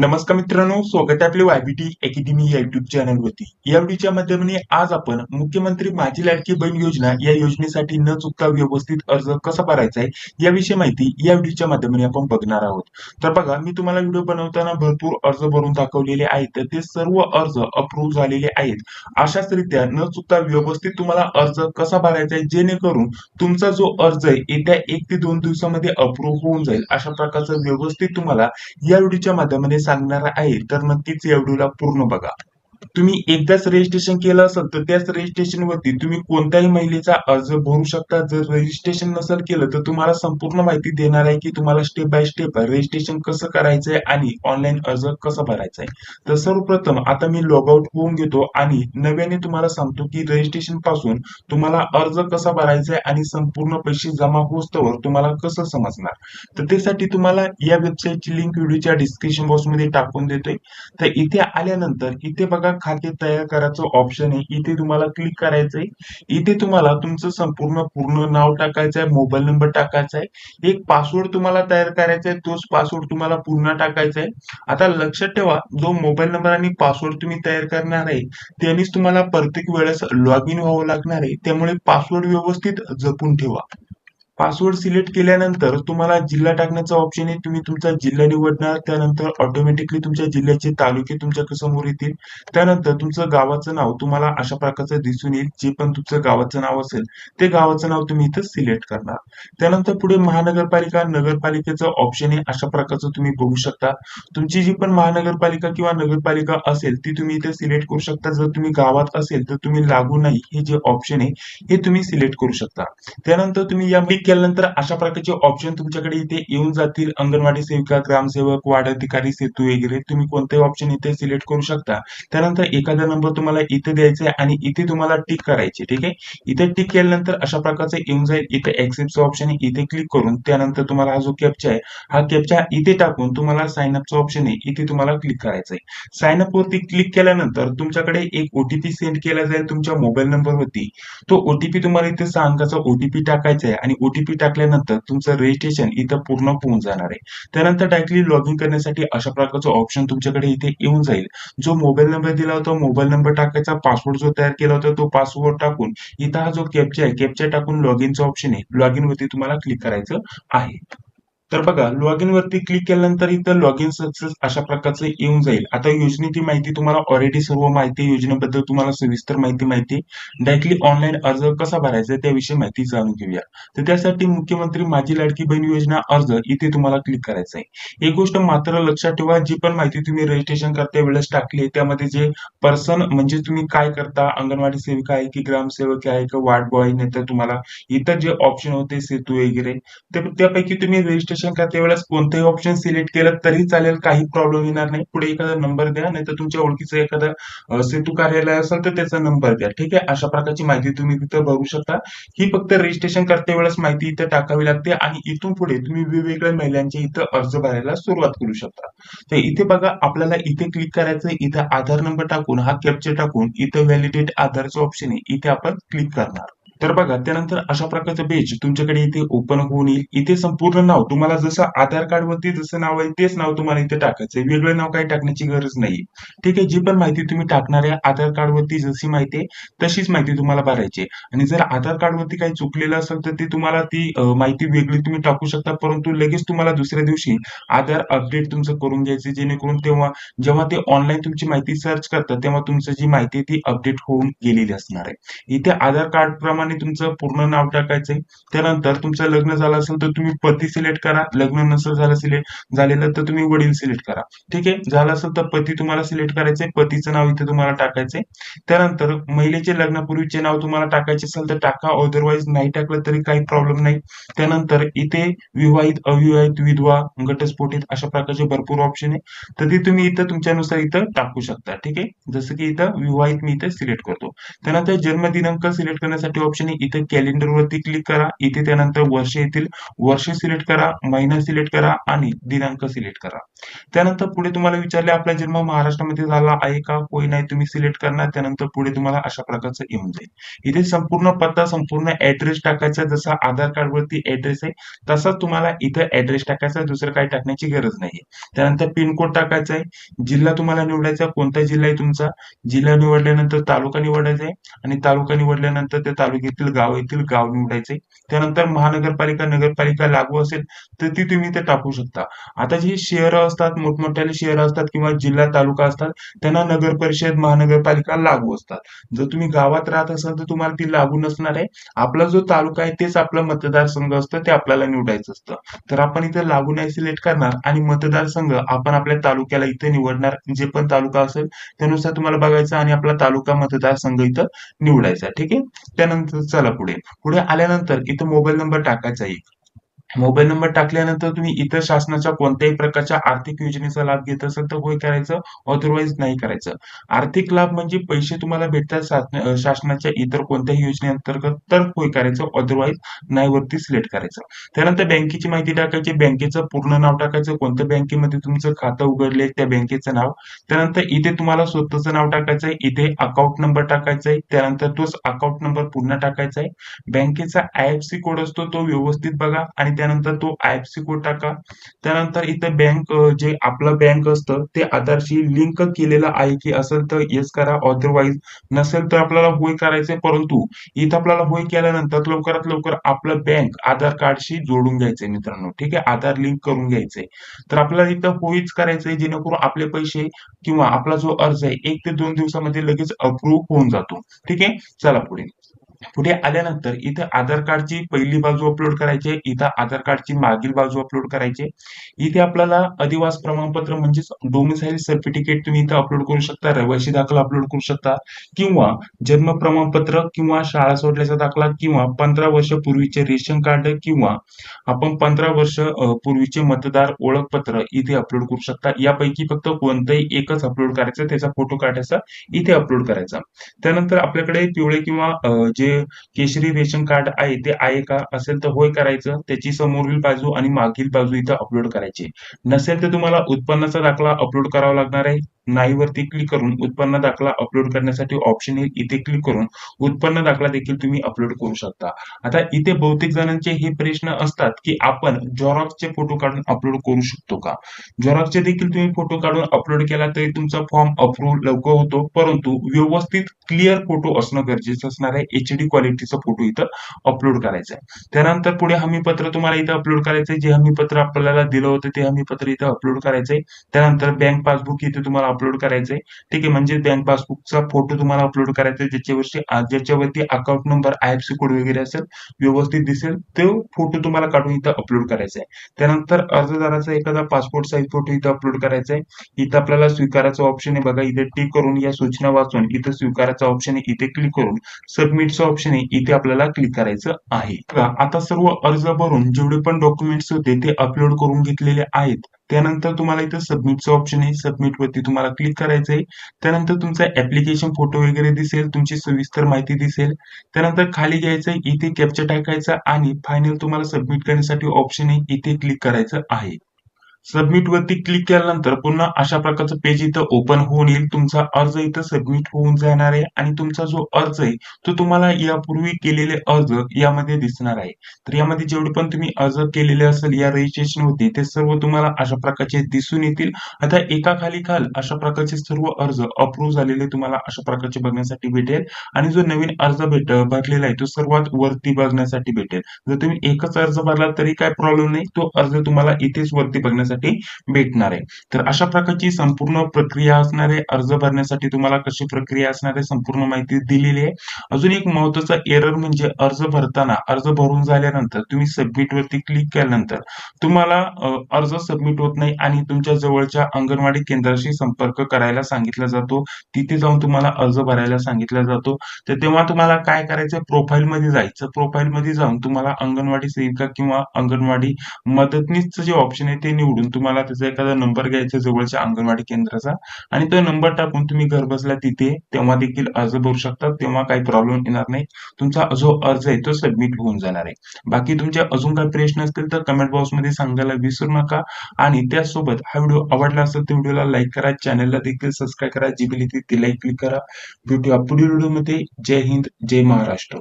नमस्कार मित्रांनो स्वागत आहे आपले वायबीटी अकॅडमी या युट्यूब चॅनलवरती या व्हिडिओच्या माध्यमाने आज आपण मुख्यमंत्री माझी लाडकी बहीण योजना या योजनेसाठी न चुकता व्यवस्थित अर्ज कसा भरायचा आहे याविषयी माहिती या व्हिडिओच्या माध्यमाने आपण बघणार आहोत. तर बघा मी तुम्हाला व्हिडिओ बनवताना भरपूर अर्ज भरून दाखवलेले आहेत तर ते सर्व अर्ज अप्रूव्ह झालेले आहेत. अशाच रित्या न चुकता व्यवस्थित तुम्हाला अर्ज कसा भरायचा आहे जेणेकरून तुमचा जो अर्ज आहे येत्या एक ते दोन दिवसामध्ये अप्रूव्ह होऊन जाईल. अशा प्रकारचं व्यवस्थित तुम्हाला या व्हिडिओच्या माध्यमाने सांगणार आहे तर नक्कीच या व्हिडिओला पूर्ण बघा. तुम्ही एकदाच रजिस्ट्रेशन केलं असेल तर त्याच रजिस्ट्रेशन वरती तुम्ही कोणत्याही महिलेचा अर्ज भरू शकता. जर रजिस्ट्रेशन नसेल केलं तर तुम्हाला संपूर्ण माहिती देणार आहे की तुम्हाला स्टेप बाय स्टेप रजिस्ट्रेशन कसं करायचंय आणि ऑनलाईन अर्ज कसा भरायचा आहे तर सर्वप्रथम आता मी लॉग आउट होऊन घेतो आणि नव्याने तुम्हाला सांगतो की रजिस्ट्रेशनपासून तुम्हाला अर्ज कसा भरायचा आहे आणि संपूर्ण पैसे जमा होस्तवर तुम्हाला कसं समजणार. तर त्यासाठी तुम्हाला या वेबसाईटची लिंक व्हिडिओच्या डिस्क्रिप्शन बॉक्समध्ये टाकून देतोय. तर इथे आल्यानंतर इथे बघा खाते तयार करायचं ऑप्शन आहे. इथे तुम्हाला क्लिक करायचंय. इथे तुम्हाला तुमचं संपूर्ण पूर्ण नाव टाकायचं आहे मोबाईल नंबर टाकायचा आहे एक पासवर्ड तुम्हाला तयार करायचा आहे तोच पासवर्ड तुम्हाला पूर्ण टाकायचा आहे आता लक्षात ठेवा जो मोबाईल नंबर आणि पासवर्ड तुम्ही तयार करणार आहे त्यानेच तुम्हाला प्रत्येक वेळेस लॉग इन व्हावं लागणार आहे. त्यामुळे पासवर्ड व्यवस्थित जपून ठेवा. पासवर्ड सिलेक्ट केल्यानंतर तुम्हाला जिल्हा टाकण्याचा ऑप्शन आहे. तुम्ही तुमचा जिल्हा निवडणार त्यानंतर ऑटोमॅटिकली तुमच्या जिल्ह्याचे तालुके तुमच्यासमोर येतील. त्यानंतर तुमचं गावाचं नाव तुम्हाला अशा प्रकारचं दिसून येईल जे पण तुमचं गावाचं नाव असेल ते गावाचं नाव तुम्ही इथं सिलेक्ट करणार. त्यानंतर पुढे महानगरपालिका नगरपालिकेचं ऑप्शन आहे अशा प्रकारचं तुम्ही बघू शकता. तुमची जी पण महानगरपालिका किंवा नगरपालिका असेल ती तुम्ही इथे सिलेक्ट करू शकता. जर तुम्ही गावात असेल तर तुम्ही लागू नाही हे जे ऑप्शन आहे हे तुम्ही सिलेक्ट करू शकता. त्यानंतर तुम्ही या केल्यानंतर अशा प्रकारचे ऑप्शन तुमच्याकडे इथे येऊन जातील. अंगणवाडी सेविका ग्रामसेवक वार्ड अधिकारी सेतू वगैरे. तुम्ही कोणतेही ऑप्शन इथे सिलेक्ट करू शकता. त्यानंतर एखादा नंबर तुम्हाला इथे द्यायचा आहे आणि इथे तुम्हाला टिक करायचे ठीक आहे? इथे टिक केल्यानंतर अशा प्रकारचे येऊन जाईल. इथे एक्सेप्टचा ऑप्शन आहे इथे क्लिक करून त्यानंतर तुम्हाला हा जो कॅपचा आहे हा कॅपचा इथे टाकून तुम्हाला साइन अपचा ऑप्शन आहे. इथे तुम्हाला क्लिक करायचं आहे. साइन अप वरती क्लिक केल्यानंतर तुमच्याकडे एक ओटीपी सेंड केला जाईल तुमच्या मोबाईल नंबरवरती तो ओटीपी तुम्हाला इथे सहा अंकाचा ओटीपी टाकायचा आहे आणि ओटीपी टाकल्यानंतर तुमचं रजिस्ट्रेशन इथं पूर्ण होऊन जाणार आहे. त्यानंतर डायरेक्टली लॉग इन करण्यासाठी अशा प्रकारचं ऑप्शन तुमच्याकडे इथे येऊन जाईल. जो मोबाईल नंबर दिला होता मोबाईल नंबर टाकायचा पासवर्ड जो तयार केला होता तो पासवर्ड टाकून इथं हा जो कॅप्चा आहे कॅप्चा टाकून लॉग इनचा ऑप्शन आहे. लॉग इन वरती तुम्हाला क्लिक करायचं आहे. तर बघा लॉग इन वरती क्लिक केल्यानंतर इथं लॉग इन सक्सेस अशा प्रकारचं येऊन जाईल. आता योजनेची माहिती तुम्हाला ऑलरेडी सर्व माहिती योजनेबद्दल तुम्हाला सविस्तर माहिती माहिती. डायरेक्टली ऑनलाईन अर्ज कसा भरायचा त्याविषयी माहिती जाणून घेऊया. तर त्यासाठी मुख्यमंत्री माझी लाडकी बहीण योजना अर्ज इथे तुम्हाला क्लिक करायचं आहे. एक गोष्ट मात्र लक्षात ठेवा जी पण माहिती तुम्ही रजिस्ट्रेशन करता वेळेस टाकली त्यामध्ये जे पर्सन म्हणजे तुम्ही काय करता अंगणवाडी सेविका आहे की ग्रामसेवक आहे की वार्ड बॉय तर तुम्हाला इतर जे ऑप्शन होते सेतू वगैरे त्यापैकी तुम्ही रजिस्ट्रेशन करते वेळेस कोणतेही ऑप्शन सिलेक्ट केलं तरी चालेल काही प्रॉब्लेम येणार नाही. पुढे एखादा नंबर द्या नाही तर तुमच्या ओळखीचं एखादा सेतू कार्यालय असेल तर त्याचा नंबर द्या. ठीक आहे? अशा प्रकारची माहिती तुम्ही तिथं बघू शकता. ही फक्त रजिस्ट्रेशन करते वेळेस माहिती इथं टाकावी लागते आणि इथून पुढे तुम्ही वेगवेगळ्या महिलांचे इथं अर्ज भरायला सुरुवात करू शकता. तर इथे बघा आपल्याला इथे क्लिक करायचं इथं आधार नंबर टाकून हा कॅप्चर टाकून इथं व्हॅलिडेट आधारचं ऑप्शन आहे. इथे आपण क्लिक करणार. तर बघा त्यानंतर अशा प्रकारचं पेज तुमच्याकडे इथे ओपन होऊन येईल. इथे संपूर्ण नाव तुम्हाला जसं आधार कार्ड वरती जसं नाव आहे तेच नाव तुम्हाला इथे टाकायचं वेगळं नाव काही टाकण्याची गरज नाही. ठीक आहे जी पण माहिती तुम्ही टाकणार आहे आधार कार्ड वरती जशी माहिती आहे तशीच माहिती तुम्हाला भरायची आणि जर आधार कार्ड वरती काही चुकलेलं असेल तर ते तुम्हाला ती माहिती वेगळी तुम्ही टाकू शकता परंतु लगेच तुम्हाला दुसऱ्या दिवशी आधार अपडेट तुमचं करून घ्यायचं जेणेकरून तेव्हा जेव्हा ते ऑनलाईन तुमची माहिती सर्च करतात तेव्हा तुमचं जी माहिती ती अपडेट होऊन गेलेली असणार आहे. इथे आधार कार्ड प्रमाणे आणि तुमचं पूर्ण नाव टाकायचंय. त्यानंतर तुमचं लग्न झालं असेल तर तुम्ही पती सिलेक्ट करा. लग्न नसेल झालं सिलेक्ट झालेलं तर तुम्ही वडील सिलेक्ट करा. ठीक आहे? झालं असेल तर पती तुम्हाला सिलेक्ट करायचंय. पतीचं नाव इथे तुम्हाला टाकायचंय. त्यानंतर महिलेचे लग्नापूर्वीचे नाव तुम्हाला टाकायचे असेल तर टाका. अदरवाईज नाही टाकलं तरी काही प्रॉब्लेम नाही. त्यानंतर इथे विवाहित अविवाहित विधवा घटस्फोटित अशा प्रकारचे भरपूर ऑप्शन आहे. तर ते तुम्ही इथं तुमच्यानुसार इथं टाकू शकता. ठीक आहे? जसं की इथं विवाहित मी इथं सिलेक्ट करतो. त्यानंतर जन्मदिनांक सिलेक्ट करण्यासाठी ऑप्शन ऑप्शन आहे इथे कॅलेंडर वरती क्लिक करा. इथे त्यानंतर वर्ष येतील. वर्ष सिलेक्ट करा महिना सिलेक्ट करा आणि दिनांक सिलेक्ट करा. त्यानंतर पुढे तुम्हाला विचारले आपला जन्म महाराष्ट्रामध्ये झाला आहे का? होय नाही तुम्ही सिलेक्ट करणार. त्यानंतर पुढे तुम्हाला अशा प्रकारचं येऊन जाईल. इथे संपूर्ण पत्ता संपूर्ण ऍड्रेस टाकायचा जसा आधार कार्ड वरती ऍड्रेस आहे तसाच तुम्हाला इथं ऍड्रेस टाकायचा. दुसरं काही टाकण्याची गरज नाही त्यानंतर पिनकोड टाकायचा आहे. जिल्हा तुम्हाला निवडायचा कोणता जिल्हा आहे तुमचा? जिल्हा निवडल्यानंतर तालुका निवडायचा आहे आणि तालुका निवडल्यानंतर त्या येथील गाव येथील गाव निवडायचे. त्यानंतर महानगरपालिका नगरपालिका लागू असेल तर ती तुम्ही इथे टाकू शकता. आता जी शहर असतात मोठमोठ्याले शहर असतात किंवा जिल्हा तालुका असतात त्यांना नगर परिषद महानगरपालिका लागू असतात. जर तुम्ही गावात राहत असाल तर तुम्हाला ती लागू नसणार आहे. आपला जो तालुका आहे तेच आपलं मतदारसंघ असतं ते आपल्याला निवडायचं असतं. तर आपण इथे लागू नाही सिलेक्ट करणार आणि मतदारसंघ आपण आपल्या तालुक्याला इथे निवडणार. जे पण तालुका असेल त्यानुसार तुम्हाला बघायचं आणि आपला तालुका मतदारसंघ इथं निवडायचा. ठीक आहे? त्यानंतर चला पुढे. पुढे आल्यानंतर इथं मोबाईल नंबर टाकायचा आहे मोबाईल नंबर टाकल्यानंतर तुम्ही इतर शासनाच्या कोणत्याही प्रकारच्या आर्थिक योजनेचा लाभ घेत असाल तर होय करायचं ऑथरवाईज नाही करायचं. आर्थिक लाभ म्हणजे पैसे तुम्हाला भेटतात शासनाच्या इतर कोणत्याही योजनेअंतर्गत तर होय करायचं ऑथरवाईज नाही वरती सिलेक्ट करायचं. त्यानंतर बँकेची माहिती टाकायची बँकेचं पूर्ण नाव टाकायचं कोणत्या बँकेमध्ये तुमचं खातं उघडले त्या बँकेचं नाव. त्यानंतर इथे तुम्हाला स्वतःचं नाव टाकायचं आहे इथे अकाउंट नंबर टाकायचा आहे त्यानंतर तोच अकाउंट नंबर पुन्हा टाकायचा आहे बँकेचा आयएफसी कोड असतो तो व्यवस्थित बघा आणि त्यानंतर तो आयएफसी कोड टाका. त्यानंतर इथं बँक जे आपलं बँक असतं ते आधारशी लिंक केलेलं आहे की असेल तर येस करा अदरवाईज नसेल तर आपल्याला होय करायचंय परंतु इथं आपल्याला होय केल्यानंतर लवकरात लवकर आपलं बँक आधार कार्डशी जोडून घ्यायचंय मित्रांनो ठीक आहे? आधार लिंक करून घ्यायचंय. तर आपल्याला इथं होईच करायचंय जेणेकरून आपले पैसे किंवा आपला जो अर्ज आहे एक ते दोन दिवसामध्ये लगेच अप्रूव्ह होऊन जातो. ठीक आहे? चला पुढे. पुढे आल्यानंतर इथे आधार कार्डची पहिली बाजू अपलोड करायची आहे इथं आधार कार्डची मागील बाजू अपलोड करायची. इथे आपल्याला अधिवास प्रमाणपत्र म्हणजेच डोमिसाईल सर्टिफिकेट तुम्ही इथं अपलोड करू शकता रहिवासी दाखला अपलोड करू शकता किंवा जन्म प्रमाणपत्र किंवा शाळा सोडल्याचा दाखला किंवा पंधरा वर्ष पूर्वीचे रेशन कार्ड किंवा आपण पंधरा वर्ष पूर्वीचे मतदार ओळखपत्र इथे अपलोड करू शकता. यापैकी फक्त कोणतंही एकच अपलोड करायचं त्याचा फोटो काढायचा इथे अपलोड करायचा. त्यानंतर आपल्याकडे पिवळे किंवा जे जे केशरी रेशन कार्ड आहे ते आहे का? असेल तर होय करायचं. त्याची समोरील बाजू आणि मागील बाजू इथं अपलोड करायची. नसेल तर तुम्हाला उत्पन्नाचा दाखला अपलोड करावा लागणार आहे. नाही वरती क्लिक करून उत्पन्न दाखला अपलोड करण्यासाठी ऑप्शन येईल. इथे क्लिक करून उत्पन्न दाखला देखील तुम्ही अपलोड करू शकता. आता इथे बहुतेक जणांचे हे प्रश्न असतात की आपण झेरॉक्सचे फोटो काढून अपलोड करू शकतो का? झेरॉक्सचे देखील तुम्ही फोटो काढून अपलोड केला तरी तुमचा फॉर्म अप्रूव्ह लवकर होतो. परंतु व्यवस्थित क्लिअर फोटो असणं गरजेचं असणार आहे. एच डी क्वालिटीचा फोटो इथं अपलोड करायचा आहे त्यानंतर पुढे हमीपत्र तुम्हाला इथं अपलोड करायचंय. जे हमीपत्र आपल्याला दिलं होतं ते हमीपत्र इथं अपलोड करायचंय. त्यानंतर बँक पासबुक इथे तुम्हाला अपलोड करायचंय. ठीक आहे म्हणजे बँक पासबुकचा फोटो तुम्हाला अपलोड करायचा आहे ज्याच्यावरती ज्याच्यावरती अकाउंट नंबर आयएफसी कोड वगैरे असेल व्यवस्थित दिसेल तो फोटो तुम्हाला काढून इथं अपलोड करायचा आहे त्यानंतर अर्जदाराचा एखादा पासपोर्ट साईज फोटो इथं अपलोड करायचा आहे इथं आपल्याला स्वीकाराचा ऑप्शन आहे बघा. इथे टिक करून या सूचना वाचून इथं स्वीकाराचा ऑप्शन आहे. इथे क्लिक करून सबमिटचा ऑप्शन आहे इथे आपल्याला क्लिक करायचं आहे. आता सर्व अर्ज भरून जेवढे पण डॉक्युमेंट्स होते ते अपलोड करून घेतलेले आहेत. त्यानंतर तुम्हाला इथं सबमिटचं ऑप्शन आहे. सबमिट वरती तुम्हाला क्लिक करायचं आहे. त्यानंतर तुमचा ऍप्लिकेशन फोटो वगैरे दिसेल तुमची सविस्तर माहिती दिसेल. त्यानंतर खाली घ्यायचं इथे कॅप्चर टाकायचा आणि फायनल तुम्हाला सबमिट करण्यासाठी ऑप्शन आहे इथे क्लिक करायचं आहे. सबमिट वरती क्लिक केल्यानंतर पुन्हा अशा प्रकारचं पेज इथं ओपन होऊन येईल. तुमचा अर्ज इथं सबमिट होऊन जाणार आहे आणि तुमचा जो अर्ज आहे तो तुम्हाला यापूर्वी केलेले अर्ज यामध्ये दिसणार आहे. तर यामध्ये जेवढे पण तुम्ही अर्ज केलेले असेल या रजिस्ट्रेशन होते ते सर्व तुम्हाला अशा प्रकारचे दिसून येतील. आता एका खाली खाल अशा प्रकारचे सर्व अर्ज अप्रूव्ह झालेले तुम्हाला अशा प्रकारचे बघण्यासाठी भेटेल. आणि जो नवीन अर्ज भेट भरलेला आहे तो सर्वात वरती बघण्यासाठी भेटेल. जर तुम्ही एकच अर्ज भरला तरी काय प्रॉब्लेम नाही. तो अर्ज तुम्हाला इथेच वरती बघण्यासाठी भेटणार. आहे तर अशा प्रकारची संपूर्ण प्रक्रिया असणार आहे अर्ज भरण्यासाठी तुम्हाला कशी प्रक्रिया असणार आहे संपूर्ण माहिती दिलेली आहे. अजून एक महत्त्वाचा एरर म्हणजे अर्ज भरताना अर्ज भरून झाल्यानंतर तुम्ही सबमिट वरती क्लिक केल्यानंतर तुम्हाला अर्ज सबमिट होत नाही आणि तुमच्या जवळच्या अंगणवाडी केंद्राशी संपर्क करायला सांगितला जातो. तिथे जाऊन तुम्हाला अर्ज भरायला सांगितला जातो. तर तेव्हा तुम्हाला काय करायचं? प्रोफाईल मध्ये जायचं. प्रोफाईल मध्ये जाऊन तुम्हाला अंगणवाडी सेविका किंवा अंगणवाडी मदतनीसचं जे ऑप्शन आहे ते निवडून निवडून तुम्हाला त्याचा एखादा नंबर घ्यायचा जवळच्या अंगणवाडी केंद्राचा आणि तो नंबर टाकून तुम्ही घर बसल्या तिथे तेव्हा देखील अर्ज भरू शकता. तेव्हा काही प्रॉब्लेम येणार नाही. तुमचा जो अर्ज आहे तो सबमिट होऊन जाणार आहे. बाकी तुमचे अजून काही प्रश्न असतील तर कमेंट बॉक्समध्ये सांगायला विसरू नका. आणि त्यासोबत हा व्हिडिओ आवडला असेल तर व्हिडिओला लाईक करा. चॅनलला देखील सबस्क्राईब करा. जी बिल ती लाईक क्लिक करा. भेटूया पुढील व्हिडिओमध्ये जय हिंद जय महाराष्ट्र.